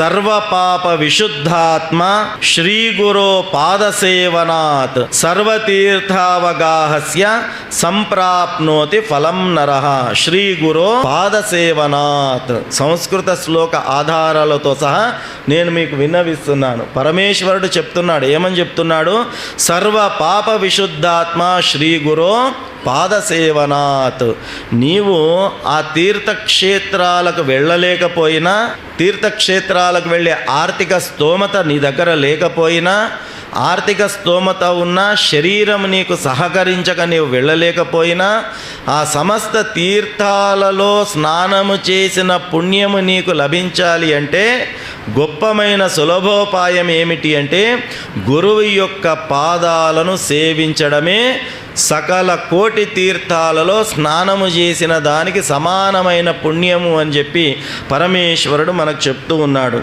సర్వపాప విశుద్ధాత్మ శ్రీ గురో పాదసేవనాత్ సర్వతీర్థావగాహస్య సంప్రాప్నోతి ఫలం నర. శ్రీ గురో పాదసేవనాత్ సంస్కృత శ్లోక ఆధారాలతో సహా నేను మీకు విన్నవిస్తున్నాను. పరమేశ్వరుడు చెప్తున్నాడు. ఏమని చెప్తున్నాడు? సర్వ పాప విశుద్ధాత్మ శ్రీ గురో పాదసేవనాత్. నీవు ఆ తీర్థక్షేత్రాలకు వెళ్ళలేకపోయినా తీర్థక్షేత్రాలకు వెళ్ళే ఆర్థిక స్తోమత నీ దగ్గర లేకపోయినా ఆర్థిక స్తోమత ఉన్న శరీరం నీకు సహకరించక నీవు వెళ్ళలేకపోయినా ఆ సమస్త తీర్థాలలో స్నానము చేసిన పుణ్యము నీకు లభించాలి అంటే గొప్పమైన సులభోపాయం ఏమిటి అంటే గురువు యొక్క పాదాలను సేవించడమే సకల కోటి తీర్థాలలో స్నానము చేసిన దానికి సమానమైన పుణ్యము అని చెప్పి పరమేశ్వరుడు మనకు చెప్తూ ఉన్నాడు.